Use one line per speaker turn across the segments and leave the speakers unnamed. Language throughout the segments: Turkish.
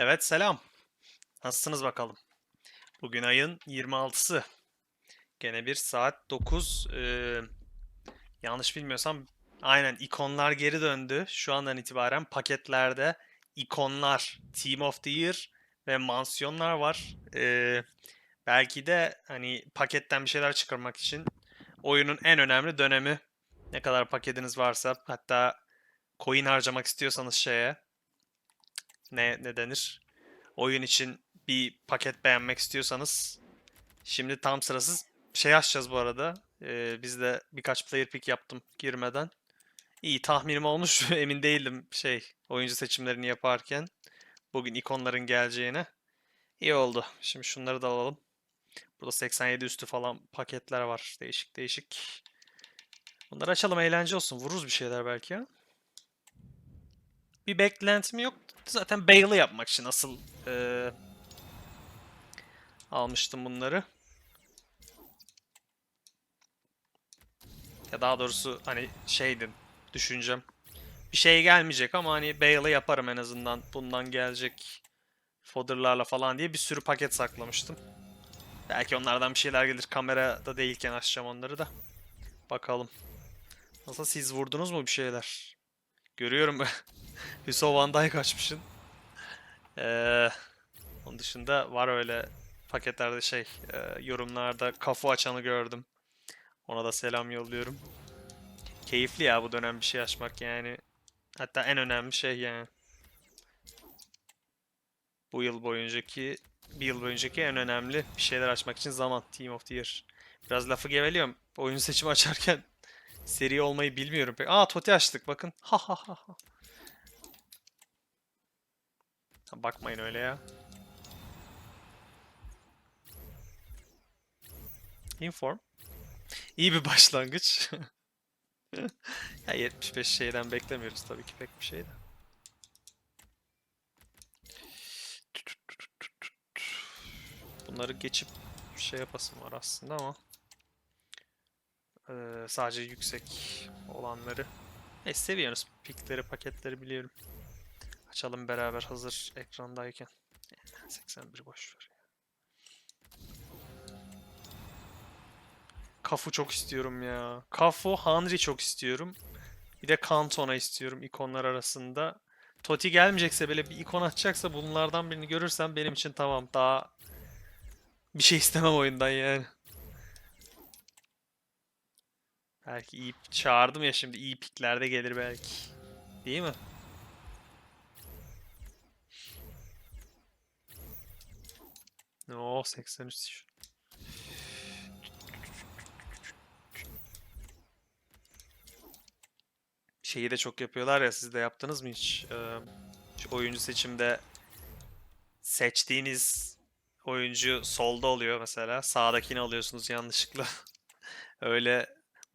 Evet selam. Nasılsınız bakalım? Bugün ayın 26'sı. Gene bir saat 9. Ee, yanlış bilmiyorsam aynen ikonlar geri döndü. Şu andan itibaren paketlerde ikonlar, Team of the Year ve mansiyonlar var. Ee, belki de hani paketten bir şeyler çıkarmak için oyunun en önemli dönemi. Ne kadar paketiniz varsa hatta coin harcamak istiyorsanız şeye ne ne denir? oyun için bir paket beğenmek istiyorsanız şimdi tam sırasız şey açacağız bu arada. Ee, biz de birkaç player pick yaptım girmeden. İyi tahminim olmuş. Emin değildim şey oyuncu seçimlerini yaparken. Bugün ikonların geleceğine. İyi oldu. Şimdi şunları da alalım. Burada 87 üstü falan paketler var. Değişik değişik. Bunları açalım eğlence olsun. Vururuz bir şeyler belki ya. Bir beklentim yok. Zaten Bale'ı yapmak için asıl eee, almıştım bunları. Ya daha doğrusu hani şeydim düşüncem. Bir şey gelmeyecek ama hani Bale'ı yaparım en azından. Bundan gelecek fodderlarla falan diye bir sürü paket saklamıştım. Belki onlardan bir şeyler gelir. Kamerada değilken açacağım onları da. Bakalım. Nasıl siz vurdunuz mu bir şeyler? Görüyorum Hüso Van Dijk açmışsın. Ee, onun dışında var öyle paketlerde şey e, yorumlarda kafu açanı gördüm. Ona da selam yolluyorum. Keyifli ya bu dönem bir şey açmak yani. Hatta en önemli şey yani. Bu yıl boyuncaki bir yıl boyuncaki en önemli bir şeyler açmak için zaman. Team of the Year. Biraz lafı geveliyorum. Oyun seçimi açarken seri olmayı bilmiyorum pek. Aa Toti açtık bakın. Ha ha ha ha. Bakmayın öyle ya. Inform. İyi bir başlangıç. ya 75 şeyden beklemiyoruz tabii ki pek bir şey de. Bunları geçip şey yapasım var aslında ama eee, sadece yüksek olanları. E seviyoruz. Pikleri, paketleri biliyorum. Açalım beraber hazır ekrandayken. 81 boş ver. Kafu çok istiyorum ya. Kafu, Henry çok istiyorum. Bir de Cantona istiyorum ikonlar arasında. Totti gelmeyecekse böyle bir ikon atacaksa bunlardan birini görürsem benim için tamam. Daha bir şey istemem oyundan yani. Belki iyi çağırdım ya şimdi iyi piklerde gelir belki. Değil mi? No 83. Şeyi de çok yapıyorlar ya siz de yaptınız mı hiç? Ee, oyuncu seçimde seçtiğiniz oyuncu solda oluyor mesela. Sağdakini alıyorsunuz yanlışlıkla. Öyle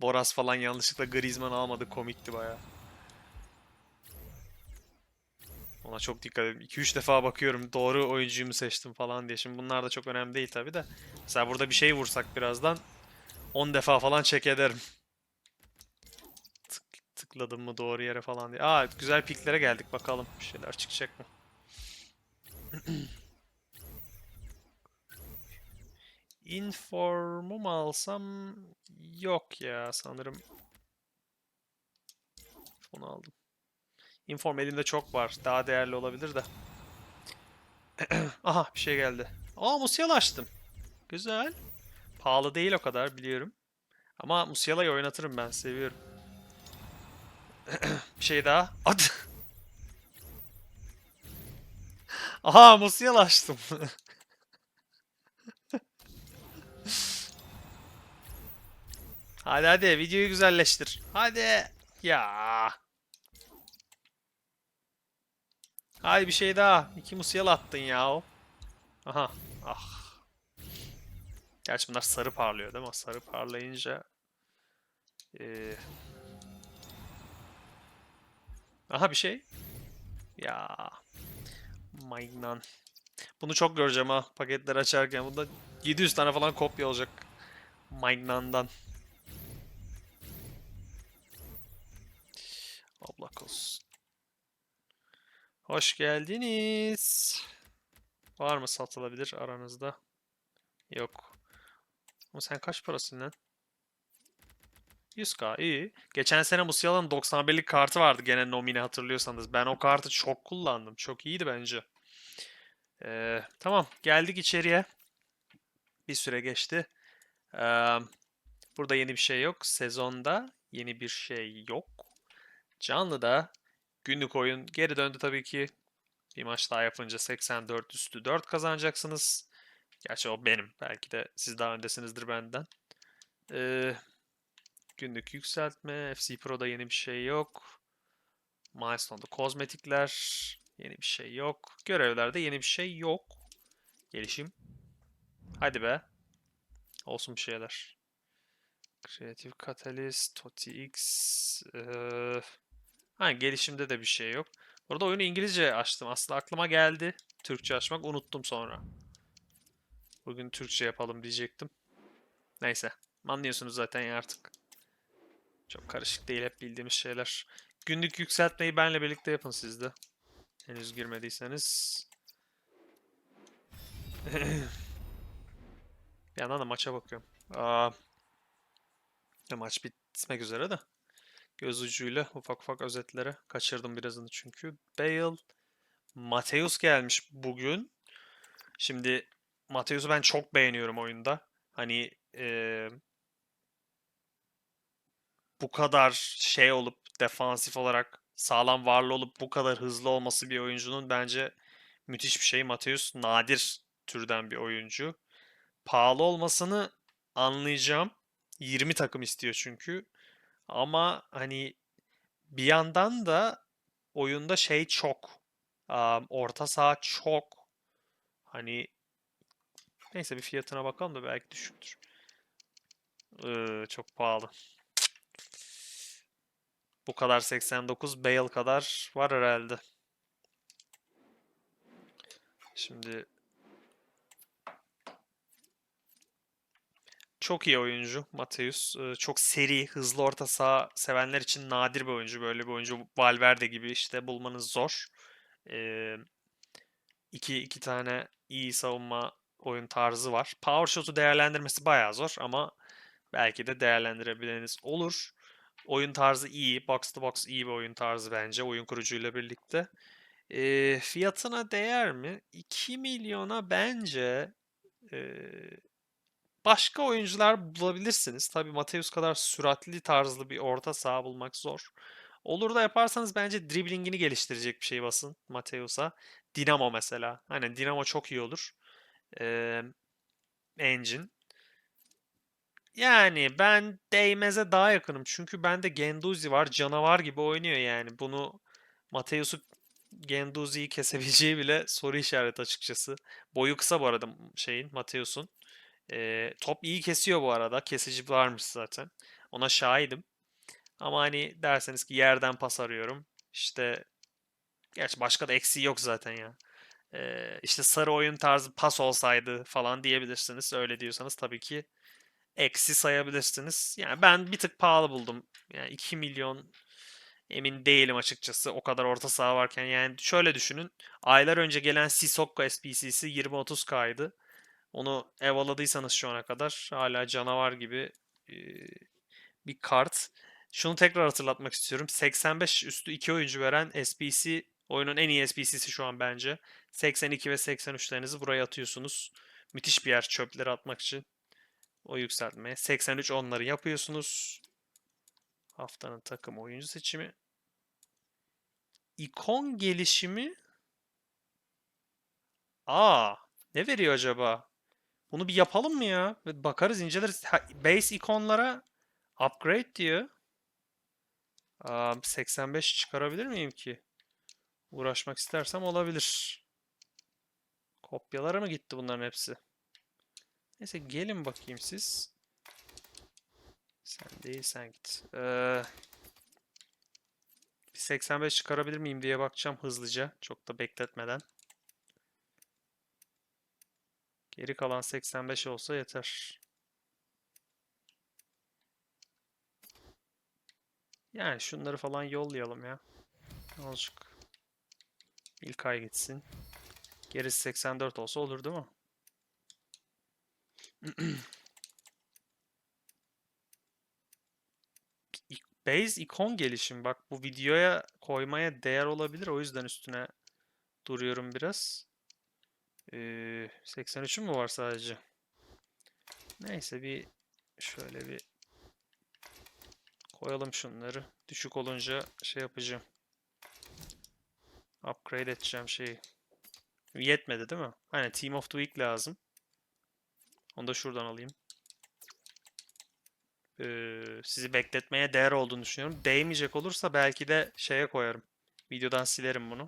Boras falan yanlışlıkla Griezmann almadı komikti baya. Ona çok dikkat edin. 2-3 defa bakıyorum doğru oyuncuyu mu seçtim falan diye. Şimdi bunlar da çok önemli değil tabi de. Mesela burada bir şey vursak birazdan 10 defa falan check ederim. Tık, tıkladım mı doğru yere falan diye. Aa güzel piklere geldik bakalım. Bir şeyler çıkacak mı? Inform'u mu alsam? Yok ya sanırım. Onu aldım. Inform elimde çok var. Daha değerli olabilir de. Aha bir şey geldi. Aa Musiala açtım. Güzel. Pahalı değil o kadar biliyorum. Ama Musiala'yı oynatırım ben. Seviyorum. bir şey daha. At. Aha Musiala açtım. hadi hadi videoyu güzelleştir. Hadi. Ya. Hadi bir şey daha. İki Musiala attın ya. Aha. Ah. Gerçi bunlar sarı parlıyor değil mi? Sarı parlayınca ee... Aha bir şey. Ya. Magnan. Bunu çok göreceğim ha paketleri açarken. Bunda 700 tane falan kopya olacak. Magnan'dan. Allah korusun. Hoş geldiniz. Var mı satılabilir aranızda? Yok. Ama sen kaç parasın lan? 100k iyi. Geçen sene Musiala'nın 91'lik kartı vardı gene nomine hatırlıyorsanız. Ben o kartı çok kullandım. Çok iyiydi bence. Ee, tamam geldik içeriye. Bir süre geçti. Ee, burada yeni bir şey yok. Sezonda yeni bir şey yok. Canlı'da günlük oyun geri döndü tabii ki. Bir maç daha yapınca 84 üstü 4 kazanacaksınız. Gerçi o benim. Belki de siz daha öndesinizdir benden. Ee, günlük yükseltme. FC Pro'da yeni bir şey yok. Milestone'da kozmetikler. Yeni bir şey yok. Görevlerde yeni bir şey yok. Gelişim. Hadi be. Olsun bir şeyler. Creative Catalyst, Toti X. Ee, ha, gelişimde de bir şey yok. Burada oyunu İngilizce açtım. Aslında aklıma geldi. Türkçe açmak unuttum sonra. Bugün Türkçe yapalım diyecektim. Neyse. Anlıyorsunuz zaten ya artık. Çok karışık değil hep bildiğimiz şeyler. Günlük yükseltmeyi benle birlikte yapın siz de. Henüz girmediyseniz. Bir yandan da maça bakıyorum. Aa, maç bitmek üzere de. Göz ucuyla ufak ufak özetlere kaçırdım birazını çünkü. Bale, Mateus gelmiş bugün. Şimdi Mateus'u ben çok beğeniyorum oyunda. Hani eee, bu kadar şey olup defansif olarak sağlam varlı olup bu kadar hızlı olması bir oyuncunun bence müthiş bir şey. Mateus nadir türden bir oyuncu. Pahalı olmasını anlayacağım. 20 takım istiyor çünkü. Ama hani bir yandan da oyunda şey çok. Am, orta saha çok. Hani neyse bir fiyatına bakalım da belki düşüktür. Iı, çok pahalı. Bu kadar 89 Bale kadar var herhalde. Şimdi çok iyi oyuncu Mateus. Ee, Çok seri, hızlı orta saha sevenler için nadir bir oyuncu. Böyle bir oyuncu Valverde gibi işte bulmanız zor. Ee, iki, iki tane iyi savunma oyun tarzı var. Power shot'u değerlendirmesi bayağı zor ama belki de değerlendirebileniz olur. Oyun tarzı iyi. Box to box iyi bir oyun tarzı bence oyun kurucuyla birlikte. Ee, fiyatına değer mi? 2 milyona bence ee, başka oyuncular bulabilirsiniz. Tabii Mateus kadar süratli tarzlı bir orta saha bulmak zor. Olur da yaparsanız bence driblingini geliştirecek bir şey basın Mateus'a. Dinamo mesela. Aynen Dinamo çok iyi olur. Ee, Engine. Yani ben Değmez'e daha yakınım. Çünkü bende Genduzi var. Canavar gibi oynuyor yani. Bunu Mateus'u Genduzi'yi kesebileceği bile soru işareti açıkçası. Boyu kısa bu arada şeyin Mateus'un. Ee, top iyi kesiyor bu arada. Kesici varmış zaten. Ona şahidim. Ama hani derseniz ki yerden pas arıyorum. İşte gerçi başka da eksiği yok zaten ya. Ee, işte sarı oyun tarzı pas olsaydı falan diyebilirsiniz. Öyle diyorsanız tabii ki eksi sayabilirsiniz. Yani ben bir tık pahalı buldum. Yani 2 milyon emin değilim açıkçası. O kadar orta saha varken. Yani şöyle düşünün. Aylar önce gelen Sissoko SPC'si 20-30K'ydı. Onu evaladıysanız şu ana kadar hala canavar gibi e, bir kart. Şunu tekrar hatırlatmak istiyorum. 85 üstü 2 oyuncu veren SPC oyunun en iyi SPC'si şu an bence. 82 ve 83'lerinizi buraya atıyorsunuz. Müthiş bir yer çöpleri atmak için. O yükseltme. 83 onları yapıyorsunuz. Haftanın takım oyuncu seçimi. İkon gelişimi. Aa, ne veriyor acaba? Bunu bir yapalım mı ya? Bakarız, inceleriz. Ha, base ikonlara upgrade diyor. Aa, 85 çıkarabilir miyim ki? Uğraşmak istersem olabilir. Kopyalara mı gitti bunların hepsi? Neyse gelin bakayım siz. Sen değil sen git. Ee, bir 85 çıkarabilir miyim diye bakacağım hızlıca. Çok da bekletmeden. Geri kalan 85 olsa yeter. Yani şunları falan yollayalım ya. Ne olacak? İlk ay gitsin. Gerisi 84 olsa olur değil mi? Base ikon gelişim. Bak bu videoya koymaya değer olabilir. O yüzden üstüne duruyorum biraz. Ee, 83'üm mü var sadece? Neyse bir şöyle bir koyalım şunları. Düşük olunca şey yapacağım. Upgrade edeceğim şeyi. Yetmedi değil mi? Aynen Team of the Week lazım. Onu da şuradan alayım. Ee, sizi bekletmeye değer olduğunu düşünüyorum. Değmeyecek olursa belki de şeye koyarım. Videodan silerim bunu.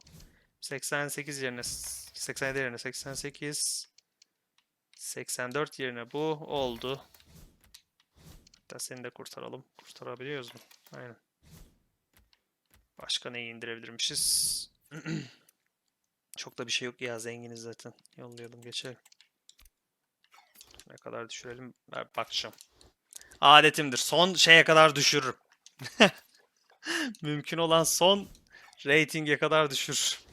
88 yerine 87 yerine 88 84 yerine bu oldu. Hatta seni de kurtaralım. Kurtarabiliyoruz mu? Aynen. Başka neyi indirebilirmişiz? Çok da bir şey yok ya zenginiz zaten. Yollayalım geçelim. Ne kadar düşürelim? Ben bakacağım. Adetimdir. Son şeye kadar düşürürüm. Mümkün olan son ratinge kadar düşür.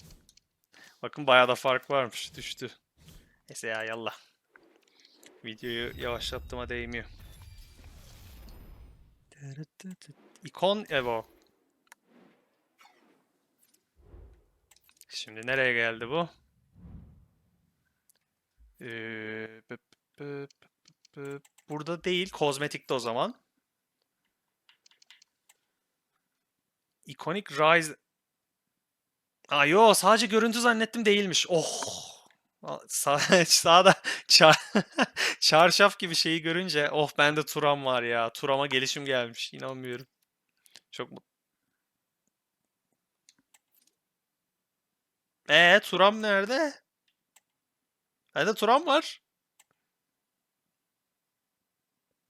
Bakın bayağı da fark varmış. Düştü. Neyse ya yallah. Videoyu yavaşlattığıma değmiyor. İkon Evo. Şimdi nereye geldi bu? Ee. Burada değil, kozmetikte o zaman. Iconic Rise. Aa yo, sadece görüntü zannettim değilmiş. Oh. Sağ, sağda çar, çarşaf gibi şeyi görünce oh bende Turam var ya. Turam'a gelişim gelmiş. İnanmıyorum. Çok mut- Ee Turam nerede? Bende Turam var.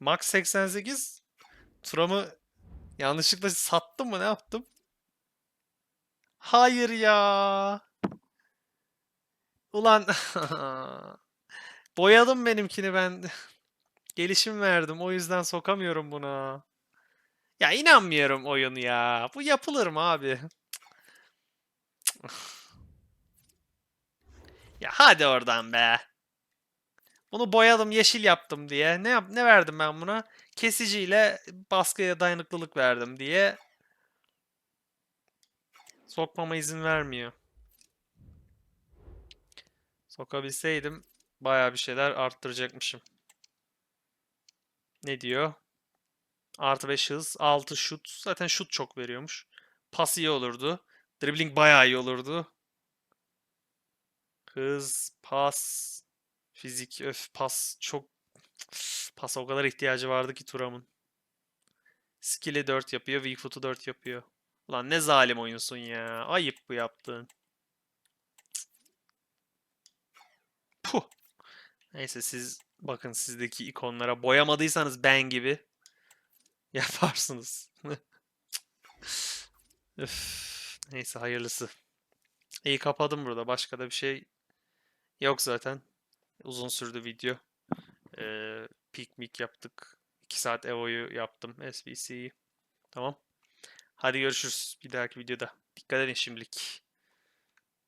Max 88. Turam'ı yanlışlıkla sattım mı ne yaptım? Hayır ya. Ulan boyadım benimkini ben. Gelişim verdim. O yüzden sokamıyorum buna. Ya inanmıyorum oyun ya. Bu yapılır mı abi? Ya hadi oradan be. Bunu boyadım, yeşil yaptım diye. Ne yap ne verdim ben buna? Kesiciyle baskıya dayanıklılık verdim diye. Sokmama izin vermiyor. Sokabilseydim bayağı bir şeyler arttıracakmışım. Ne diyor? Artı 5 hız, 6 şut. Zaten şut çok veriyormuş. Pas iyi olurdu. Dribbling bayağı iyi olurdu. Hız, pas, fizik, öf pas çok pasa o kadar ihtiyacı vardı ki Turam'ın. Skill'i 4 yapıyor, weak foot'u 4 yapıyor. Ulan ne zalim oyunsun ya. Ayıp bu yaptığın. Puh. Neyse siz bakın sizdeki ikonlara boyamadıysanız ben gibi yaparsınız. Üf. Neyse hayırlısı. İyi kapadım burada. Başka da bir şey yok zaten. Uzun sürdü video. Ee, piknik yaptık. 2 saat Evo'yu yaptım. SBC'yi. Tamam. Hadi görüşürüz bir dahaki videoda. Dikkat edin şimdilik.